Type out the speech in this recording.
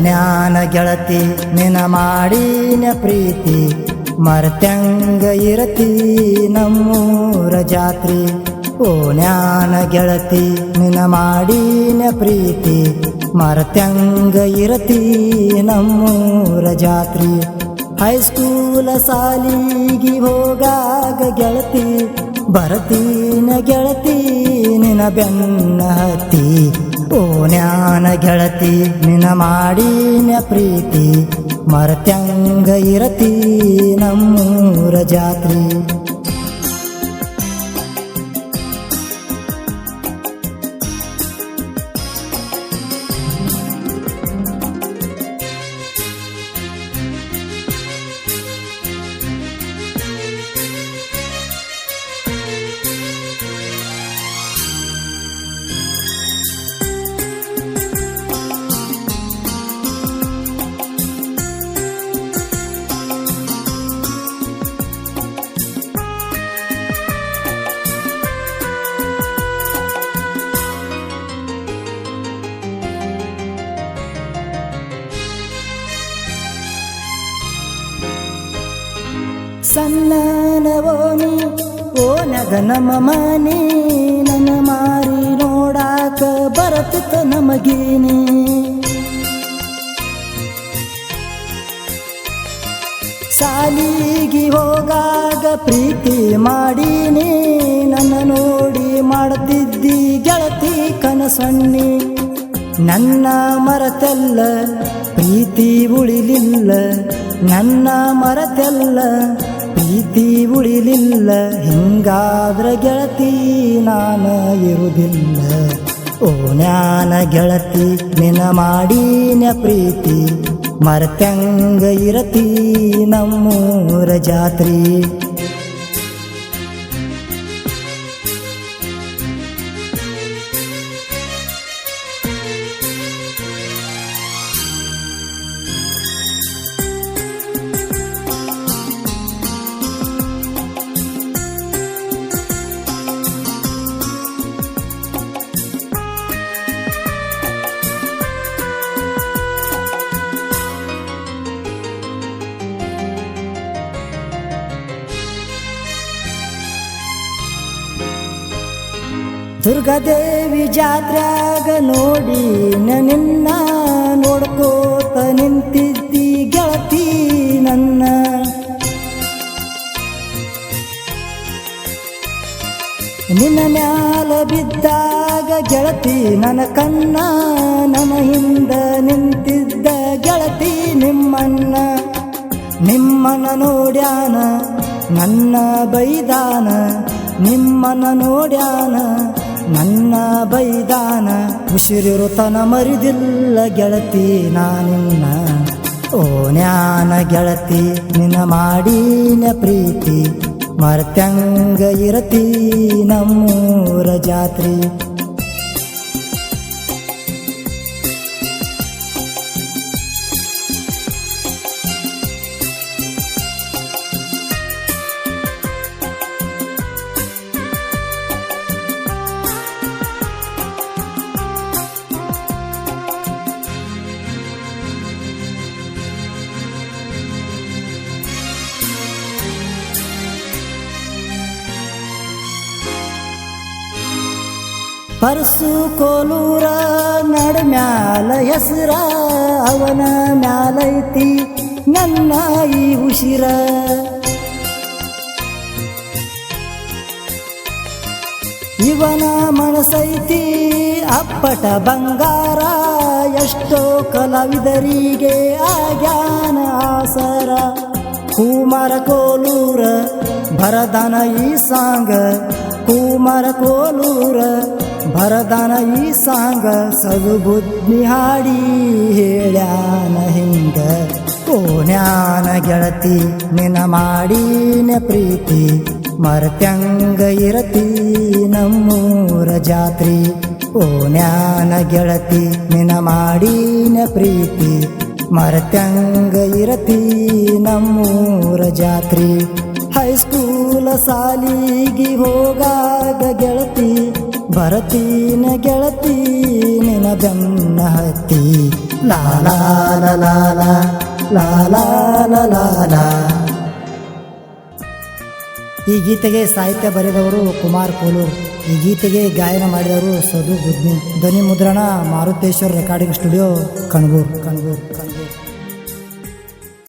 ಜ್ಞಾನ ಗೆಳತಿ ನಿನ ಮಾಡಿನ ಪ್ರೀತಿ, ಮರ್ತ್ಯಂಗ ಇರತಿ ನಮ್ಮೂರ ಜಾತ್ರಿ. ಓ ಜ್ಞಾನ ಗೆಳತಿ ನಿನ ಮಾಡಿನ ಪ್ರೀತಿ ಮರ್ತಂಗ ಇರತಿ ನಮ್ಮೂರ ಜಾತ್ರಿ. ಹೈಸ್ಕೂಲ ಸಾಲಿಗಿ ಹೋಗಾಗ ಗೆಳತಿ, ಬರತೀನ ಗೆಳತಿ ನಿನ ಬೆನ್ನ ಹತ್ತಿ. ಓ ಜ್ಞಾನ ಗೆಳತಿ ನಿನ ಮಾಡಿನ ಪ್ರೀತಿ ಮರತ್ಯಂಗ ಇರತಿ ನಮ್ಮೂರ ಜಾತ್ರಿ. ಸಣ್ಣನವೋನಿ ಓ ನಗ ನಮ್ಮ ಮನೆ, ನನ್ನ ಮಾರಿ ನೋಡಾಕ ಬರತಿತ್ತ ನಮಗೇನಿ ಸಾಲಿಗೆ ಹೋಗಾಗ ಪ್ರೀತಿ ಮಾಡೀನಿ, ನನ್ನ ನೋಡಿ ಮಾಡ್ತಿದ್ದಿ ಗೆಳತಿ ಕನಸಣ್ಣಿ ನನ್ನ ಮರತೆಲ್ಲ ಪ್ರೀತಿ ಉಳಿಲಿಲ್ಲ, ನನ್ನ ಮರತೆಲ್ಲ ಪ್ರೀತಿ ಉಳಿಲಿಲ್ಲ, ಹಿಂಗಾದ್ರ ಗೆಳತಿ ನಾನ ಇರುವುದಿಲ್ಲ. ಓ ಜ್ಞಾನ ಗೆಳತಿ ನಿನ ಮಾಡಿನ ಪ್ರೀತಿ ಮರತ್ಯಂಗ ಇರತಿ ನಮ್ಮೂರ ಜಾತ್ರಿ. ದುರ್ಗಾದೇವಿ ಜಾತ್ರಾಗ ನೋಡಿ ನಿನ್ನ ನೋಡ್ಕೋತ ನಿಂತಿದ್ದಿ ಗೆಳತಿ ನನ್ನ. ನಿನ್ನ ಮ್ಯಾಲ ಬಿದ್ದಾಗ ಗೆಳತಿ ನನ್ನ ಕನ್ನ ನನ್ನ ಹಿಂದ ನಿಂತಿದ್ದ ಗೆಳತಿ ನಿಮ್ಮನ್ನ ನಿಮ್ಮನ ನೋಡ್ಯಾನ, ನನ್ನ ಬೈದಾನ ನಿಮ್ಮನ ನೋಡ್ಯಾನ ನನ್ನ ಬೈದಾನ ಉಸಿರಿರುತನ ಮರಿದಿಲ್ಲ ಗೆಳತಿ ನಾನಿನ್ನ ಓ ಜ್ಞಾನ ಗೆಳತಿ, ನಿನ್ನ ಮಾಡೀನ ಪ್ರೀತಿ ಮರ್ತ್ಯಂಗ ಇರತಿ ನಮ್ಮೂರ ಜಾತ್ರಿ. ಪರಸು ಕೋಲೂರ ನಡ ಮ್ಯಾಲ ಹೆಸರ, ಅವನ ಮ್ಯಾಲೈತಿ ನನ್ನ ಈ ಉಸಿರ. ಇವನ ಮನಸೈತಿ ಅಪ್ಪಟ ಬಂಗಾರ, ಎಷ್ಟೋ ಕಲಾವಿದರಿಗೆ ಆಗ್ಯಾನ ಆಸರ. ಕುಮಾರ ಕೋಲೂರ ಭರದನ ಈ ಸಾಂಗ, ಕುಮಾರ ಕೋಲೂರ ಭರದನ ಈ ಸಾಂಗ ಸದು ಬುದ್ಧಿ ಹಾಡಿ ಹೇಳ್ಯಾನ ಹಿಂಗ. ಜ್ಞಾನ ಗೆಳತಿ ನಿನ ಮಾಡೀನ ಪ್ರೀತಿ ಮರತ್ಯಂಗ ಇರತಿ ನಮ್ಮೂರ ಜಾತ್ರಿ. ಜ್ಞಾನ ಗೆಳತಿ ನಿನ ಮಾಡೀನ ಪ್ರೀತಿ ಮರತ್ಯಂಗ ಇರತಿ ನಮ್ಮೂರ ಜಾತ್ರಿ. ಹೈಸ್ಕೂಲ ಸಾಲಿಗೆ ಹೋಗಾಗ ಗೆಳತಿ ಬರತೀನ ಗೆಳತಿ ನಿನ ಬೆನ್ನ ಹತ್ತಿ. ಲಾಲಾ ಲಾಲ ಲಾಲಾ ಲಾಲ ಈ ಗೀತೆಗೆ ಸಾಹಿತ್ಯ ಬರೆದವರು ಕುಮಾರ್ ಕೋಲು ಈ ಗೀತೆಗೆ ಗಾಯನ ಮಾಡಿದವರು ಸದು ಬುದ್ಧಿ ಧ್ವನಿ ಮುದ್ರಣ ಮಾರುತೇಶ್ವರ್ ರೆಕಾರ್ಡಿಂಗ್ ಸ್ಟುಡಿಯೋ, ಕಣ್ಗೂರ್. ಕಣ್ಗೂರ್ ಕಣ್ಗೂರ್.